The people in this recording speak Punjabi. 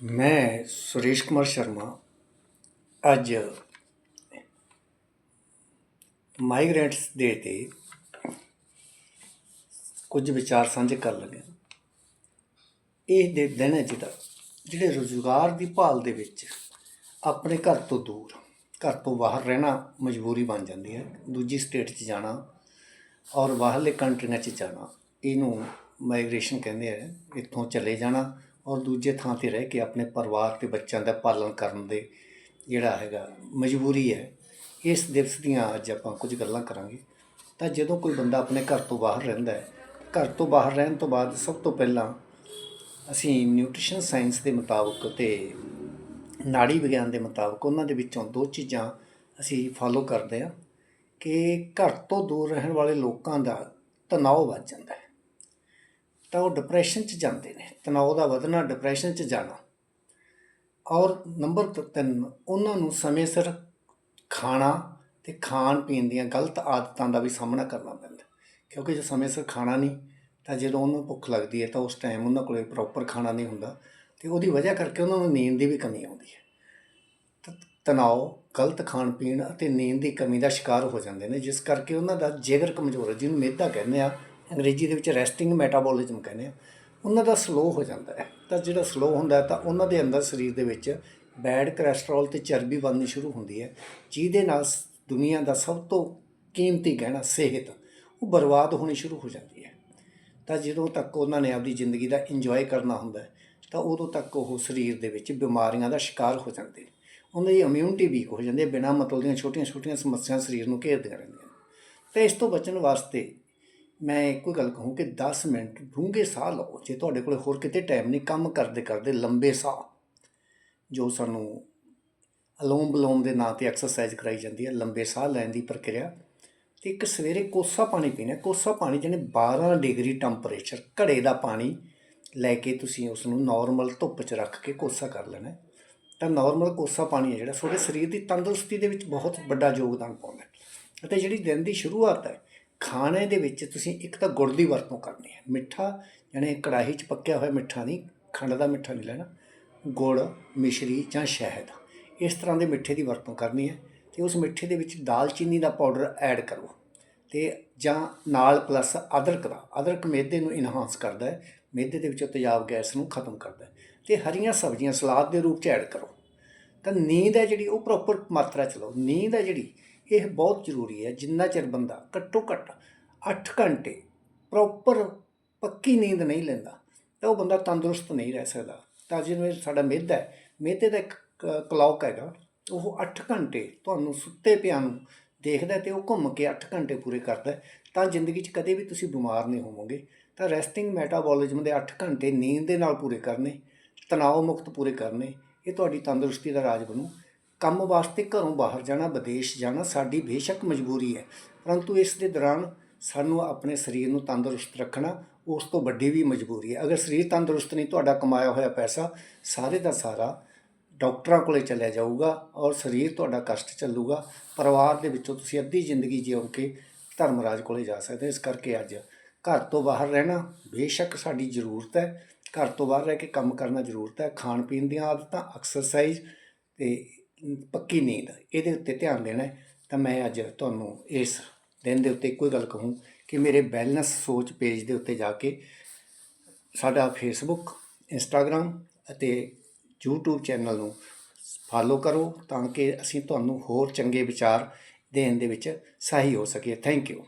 ਮੈਂ ਸੁਰੇਸ਼ ਕੁਮਾਰ ਸ਼ਰਮਾ ਅੱਜ ਮਾਈਗ੍ਰੈਂਟਸ ਦੇ ਤੇ ਕੁਝ ਵਿਚਾਰ ਸਾਂਝੇ ਕਰਨ ਲੱਗੇ ਇਹ ਦੇ ਦਿਨ ਹੈ ਜਿਹੜਾ ਜਿਹੜੇ ਰੋਜ਼ਗਾਰ ਦੀ ਭਾਲ ਦੇ ਵਿੱਚ ਆਪਣੇ ਘਰ ਤੋਂ ਦੂਰ, ਘਰ ਤੋਂ ਬਾਹਰ ਰਹਿਣਾ ਮਜਬੂਰੀ ਬਣ ਜਾਂਦੀ ਹੈ। ਦੂਜੀ ਸਟੇਟ 'ਚ ਜਾਣਾ ਔਰ ਬਾਹਰਲੇ ਕੰਟਰੀਆਂ 'ਚ ਜਾਣਾ, ਇਹਨੂੰ ਮਾਈਗ੍ਰੇਸ਼ਨ ਕਹਿੰਦੇ ਆ। ਇੱਥੋਂ ਚਲੇ ਜਾਣਾ ਔਰ ਦੂਜੇ ਥਾਂ ਤੇ ਰਹਿ ਕੇ ਆਪਣੇ ਪਰਿਵਾਰ ਤੇ ਬੱਚਿਆਂ ਦਾ ਪਾਲਣ ਕਰਨ ਦੇ ਜਿਹੜਾ ਹੈਗਾ ਮਜਬੂਰੀ ਹੈ, ਇਸ ਦਿਵਸ ਦੀਆਂ ਅੱਜ ਆਪਾਂ ਕੁਝ ਗੱਲਾਂ ਕਰਾਂਗੇ। ਤਾਂ ਜਦੋਂ ਕੋਈ ਬੰਦਾ ਆਪਣੇ ਘਰ ਤੋਂ ਬਾਹਰ ਰਹਿੰਦਾ ਹੈ, ਘਰ ਤੋਂ ਬਾਹਰ ਰਹਿਣ ਤੋਂ ਬਾਅਦ ਸਭ ਤੋਂ ਪਹਿਲਾਂ ਅਸੀਂ ਨਿਊਟ੍ਰੀਸ਼ਨ ਸਾਇੰਸ ਦੇ ਮੁਤਾਬਕ ਤੇ ਨਾੜੀ ਵਿਗਿਆਨ ਦੇ ਮੁਤਾਬਕ ਉਹਨਾਂ ਦੇ ਵਿੱਚੋਂ ਦੋ ਚੀਜ਼ਾਂ ਅਸੀਂ ਫਾਲੋ ਕਰਦੇ ਹਾਂ ਕਿ ਘਰ ਤੋਂ ਦੂਰ ਰਹਿਣ ਵਾਲੇ ਲੋਕਾਂ ਦਾ ਤਣਾਅ ਵੱਧ ਜਾਂਦਾ ਹੈ। ਤਾਂ ਉਹ ਡਿਪਰੈਸ਼ਨ 'ਚ ਜਾਂਦੇ ਨੇ ਤਣਾਅ ਦਾ ਵਧਣਾ ਡਿਪਰੈਸ਼ਨ 'ਚ ਜਾਣਾ। ਔਰ ਨੰਬਰ 3 ਉਹਨਾਂ ਨੂੰ ਸਮੇਂ ਸਿਰ ਖਾਣਾ ਤੇ ਖਾਣ ਪੀਣ ਦੀਆਂ ਗਲਤ ਆਦਤਾਂ ਦਾ ਵੀ ਸਾਹਮਣਾ ਕਰਨਾ ਪੈਂਦਾ। ਕਿਉਂਕਿ ਜੇ ਸਮੇਂ ਸਿਰ ਖਾਣਾ ਨਹੀਂ, ਤਾਂ ਜਦੋਂ ਉਹਨੂੰ ਭੁੱਖ ਲੱਗਦੀ ਹੈ ਤਾਂ ਉਸ ਟਾਈਮ ਉਹਨਾਂ ਕੋਲੇ ਪ੍ਰੋਪਰ ਖਾਣਾ ਨਹੀਂ ਹੁੰਦਾ ਤੇ ਉਹਦੀ ਵਜ੍ਹਾ ਕਰਕੇ ਉਹਨਾਂ ਨੂੰ ਨੀਂਦ ਦੀ ਵੀ ਕਮੀ ਆਉਂਦੀ ਹੈ। ਤ- ਤਣਾਅ ਗਲਤ ਖਾਣ ਪੀਣ ਅਤੇ ਨੀਂਦ ਦੀ ਕਮੀ ਦਾ ਸ਼ਿਕਾਰ ਹੋ ਜਾਂਦੇ ਨੇ, ਜਿਸ ਕਰਕੇ ਉਹਨਾਂ ਦਾ ਜਿਗਰ ਕਮਜ਼ੋਰ ਹੈ, ਜਿਹਨੂੰ ਮਿਹਦਾ ਕਹਿੰਦੇ ਆ ਅੰਗਰੇਜ਼ੀ ਦੇ ਵਿੱਚ ਰੈਸਟਿੰਗ ਮੈਟਾਬੋਲਿਜ਼ਮ ਕਹਿੰਦੇ ਆ, ਉਹਨਾਂ ਦਾ ਸਲੋ ਹੋ ਜਾਂਦਾ ਹੈ। ਤਾਂ ਜਿਹੜਾ ਸਲੋ ਹੁੰਦਾ ਤਾਂ ਉਹਨਾਂ ਦੇ ਅੰਦਰ ਸਰੀਰ ਦੇ ਵਿੱਚ ਬੈਡ ਕੋਲੇਸਟ੍ਰੋਲ ਤੇ ਚਰਬੀ ਬਣਨੀ ਸ਼ੁਰੂ ਹੁੰਦੀ ਹੈ, ਜਿਹਦੇ ਨਾਲ ਸ- ਦੁਨੀਆ ਦਾ ਸਭ ਤੋਂ ਕੀਮਤੀ ਗਹਿਣਾ ਸਿਹਤ, ਉਹ ਬਰਬਾਦ ਹੋਣੀ ਸ਼ੁਰੂ ਹੋ ਜਾਂਦੀ ਹੈ। ਤਾਂ ਜਦੋਂ ਤੱਕ ਉਹਨਾਂ ਨੇ ਆਪਦੀ ਜ਼ਿੰਦਗੀ ਦਾ ਇੰਜੋਏ ਕਰਨਾ ਹੁੰਦਾ ਤਾਂ ਉਦੋਂ ਤੱਕ ਉਹ ਸਰੀਰ ਦੇ ਵਿੱਚ ਬਿਮਾਰੀਆਂ ਦਾ ਸ਼ਿਕਾਰ ਹੋ ਜਾਂਦੇ ਨੇ। ਉਹਨਾਂ ਦੀ ਇਮਿਊਨਿਟੀ ਵੀਕ ਹੋ ਜਾਂਦੀ ਹੈ, ਬਿਨਾਂ ਮਤਲਬ ਦੀਆਂ ਛੋਟੀਆਂ-ਛੋਟੀਆਂ ਸਮੱਸਿਆਵਾਂ ਸਰੀਰ ਨੂੰ ਘੇਰਦੀਆਂ ਰਹਿੰਦੀਆਂ ਨੇ। ਤੇ ਇਸ ਤੋਂ ਬਚਣ ਵਾਸਤੇ ਮੈਂ ਇੱਕੋ ਗੱਲ ਕਹੂੰ ਕਿ 10 ਮਿੰਟ ਡੂੰਘੇ ਸਾਹ ਲਓ, ਜੇ ਤੁਹਾਡੇ ਕੋਲ ਹੋਰ ਕਿਤੇ ਟਾਈਮ ਨਹੀਂ, ਕੰਮ ਕਰਦੇ ਕਰਦੇ ਲੰਬੇ ਸਾਹ, ਜੋ ਸਾਨੂੰ ਅਲੋਮ ਬਲੋਮ ਦੇ ਨਾਂ ਤੇ ਐਕਸਰਸਾਈਜ਼ ਕਰਾਈ ਜਾਂਦੀ ਹੈ, ਲੰਬੇ ਸਾਹ ਲੈਣ ਦੀ ਪ੍ਰਕਿਰਿਆ। ਤੇ ਇੱਕ ਸਵੇਰੇ ਕੋਸਾ ਪਾਣੀ ਪੀਣਾ, ਕੋਸਾ ਪਾਣੀ ਜਿਹਨੇ 12 ਡਿਗਰੀ ਟੈਂਪਰੇਚਰ ਘੜੇ ਦਾ ਪਾਣੀ ਲੈ ਕੇ ਤੁਸੀਂ ਉਸ ਨੂੰ ਨਾਰਮਲ ਧੁੱਪ 'ਚ ਰੱਖ ਕੇ ਕੋਸਾ ਕਰ ਲੈਣਾ ਤਾਂ ਨਾਰਮਲ ਕੋਸਾ ਪਾਣੀ ਹੈ ਜਿਹੜਾ ਤੁਹਾਡੇ ਸਰੀਰ ਦੀ ਤੰਦਰੁਸਤੀ ਦੇ ਵਿੱਚ ਬਹੁਤ ਵੱਡਾ ਯੋਗਦਾਨ ਪਾਉਂਦਾ ਹੈ। ਅਤੇ ਜਿਹੜੀ ਦਿਨ ਦੀ ਸ਼ੁਰੂਆਤ ਹੈ ਖਾਣੇ ਦੇ ਵਿੱਚ ਤੁਸੀਂ ਇੱਕ ਤਾਂ ਗੁੜ ਦੀ ਵਰਤੋਂ ਕਰਨੀ ਹੈ। ਮਿੱਠਾ ਜਾਣੀ ਕੜਾਹੀ 'ਚ ਪੱਕਿਆ ਹੋਇਆ ਮਿੱਠਾ ਨਹੀਂ, ਖੰਡ ਦਾ ਮਿੱਠਾ ਨਹੀਂ ਲੈਣਾ। ਗੁੜ, ਮਿਸ਼ਰੀ ਜਾਂ ਸ਼ਹਿਦ। ਇਸ ਤਰ੍ਹਾਂ ਦੇ ਮਿੱਠੇ ਦੀ ਵਰਤੋਂ ਕਰਨੀ ਹੈ ਤੇ ਉਸ ਮਿੱਠੇ ਦੇ ਵਿੱਚ ਦਾਲਚੀਨੀ ਦਾ ਪਾਊਡਰ ਐਡ ਕਰੋ ਤੇ ਜਾਂ ਨਾਲ ਪਲੱਸ ਅਦਰਕ ਦਾ। ਅਦਰਕ ਮਿਹਦੇ ਨੂੰ ਇਨਹਾਂਸ ਕਰਦਾ ਹੈ ਮਿਹਦੇ ਦੇ ਵਿੱਚੋਂ ਤੇਜ਼ਾਬ ਗੈਸ ਨੂੰ ਖਤਮ ਕਰਦਾ ਹੈ ਤੇ ਹਰੀਆਂ ਸਬਜ਼ੀਆਂ ਸਲਾਦ ਦੇ ਰੂਪ ਚ ਐਡ ਕਰੋ। ਤਾਂ ਨੀਂਦ ਹੈ ਜਿਹੜੀ, ਉਹ ਪ੍ਰੋਪਰ ਮਾਤਰਾ ਚ ਲਓ। ਨੀਂਦ ਹੈ ਜਿਹੜੀ ਇਹ ਬਹੁਤ ਜ਼ਰੂਰੀ ਹੈ, ਜਿੰਨਾ ਚਿਰ ਬੰਦਾ ਘੱਟੋ ਘੱਟ 8 ਘੰਟੇ ਪ੍ਰੋਪਰ ਪੱਕੀ ਨੀਂਦ ਨਹੀਂ ਲੈਂਦਾ, ਤਾਂ ਉਹ ਬੰਦਾ ਤੰਦਰੁਸਤ ਨਹੀਂ ਰਹਿ ਸਕਦਾ। ਤਾਂ ਜਿਵੇਂ ਸਾਡਾ ਮਿਹਦਾ ਹੈ ਮਿਹਦੇ ਦਾ ਇੱਕ ਕਲੌਕ ਹੈਗਾ, ਉਹ 8 ਘੰਟੇ ਤੁਹਾਨੂੰ ਸੁੱਤੇ ਪਿਆ ਨੂੰ ਦੇਖਦਾ ਤੇ ਉਹ ਘੁੰਮ ਕੇ 8 ਘੰਟੇ ਪੂਰੇ ਕਰਦਾ ਤਾਂ ਜ਼ਿੰਦਗੀ 'ਚ ਕਦੇ ਵੀ ਤੁਸੀਂ ਬਿਮਾਰ ਨਹੀਂ ਹੋਵੋਗੇ। ਤਾਂ ਰੈਸਟਿੰਗ ਮੈਟਾਬੋਲਿਜ਼ਮ ਦੇ 8 ਘੰਟੇ ਨੀਂਦ ਦੇ ਨਾਲ ਪੂਰੇ ਕਰਨੇ ਤਣਾਅ ਮੁਕਤ ਪੂਰੇ ਕਰਨੇ, ਇਹ ਤੁਹਾਡੀ ਤੰਦਰੁਸਤੀ ਦਾ ਰਾਜ ਬਣੂ। ਕੰਮ ਵਾਸਤੇ ਘਰੋਂ ਬਾਹਰ ਜਾਣਾ, ਵਿਦੇਸ਼ ਜਾਣਾ ਸਾਡੀ ਬੇਸ਼ੱਕ ਮਜਬੂਰੀ ਹੈ। ਪਰੰਤੂ ਇਸ ਦੇ ਦੌਰਾਨ ਸਾਨੂੰ ਆਪਣੇ ਸਰੀਰ ਨੂੰ ਤੰਦਰੁਸਤ ਰੱਖਣਾ ਉਸ ਤੋਂ ਵੱਡੀ ਵੀ ਮਜਬੂਰੀ ਹੈ। ਅਗਰ ਸਰੀਰ ਤੰਦਰੁਸਤ ਨਹੀਂ, ਤੁਹਾਡਾ ਕਮਾਇਆ ਹੋਇਆ ਪੈਸਾ ਸਾਰੇ ਦਾ ਸਾਰਾ ਡਾਕਟਰਾਂ ਕੋਲੇ ਚਲਿਆ ਜਾਊਗਾ ਔਰ ਸਰੀਰ ਤੁਹਾਡਾ ਕਸ਼ਟ ਚੱਲੂਗਾ। ਪਰਿਵਾਰ ਦੇ ਵਿੱਚੋਂ ਤੁਸੀਂ ਅੱਧੀ ਜ਼ਿੰਦਗੀ ਜਿਉਂ ਕੇ ਧਰਮਰਾਜ ਕੋਲੇ ਜਾ ਸਕਦੇ ਇਸ ਕਰਕੇ ਅੱਜ ਘਰ ਤੋਂ ਬਾਹਰ ਰਹਿਣਾ ਬੇਸ਼ੱਕ ਸਾਡੀ ਜ਼ਰੂਰਤ ਹੈ। ਘਰ ਤੋਂ ਬਾਹਰ ਰਹਿ ਕੇ ਕੰਮ ਕਰਨਾ ਜ਼ਰੂਰਤ ਹੈ। ਖਾਣ ਪੀਣ ਦੀਆਂ ਆਦਤਾਂ ਐਕਸਰਸਾਈਜ਼ ਤੇ ਪੱਕੀ ਨੀਂਦ, ਇਹਦੇ ਉੱਤੇ ਧਿਆਨ ਦੇਣਾ ਤਾਂ ਮੈਂ ਅੱਜ ਤੁਹਾਨੂੰ ਇਸ ਦਿਨ ਦੇ ਉੱਤੇ ਇੱਕੋ ਹੀ ਗੱਲ ਕਹੂੰ ਕਿ ਮੇਰੇ ਬੈਲੈਂਸ ਸੋਚ ਪੇਜ ਦੇ ਉੱਤੇ ਜਾ ਕੇ ਸਾਡਾ ਫੇਸਬੁੱਕ ਇੰਸਟਾਗ੍ਰam ਅਤੇ YouTube ਚੈਨਲ ਨੂੰ ਫਾਲੋ ਕਰੋ ਤਾਂ ਕਿ ਅਸੀਂ ਤੁਹਾਨੂੰ ਹੋਰ ਚੰਗੇ ਵਿਚਾਰ ਦੇਣ ਦੇ ਵਿੱਚ ਸਹਾਈ ਹੋ ਸਕੀਏ। Thank you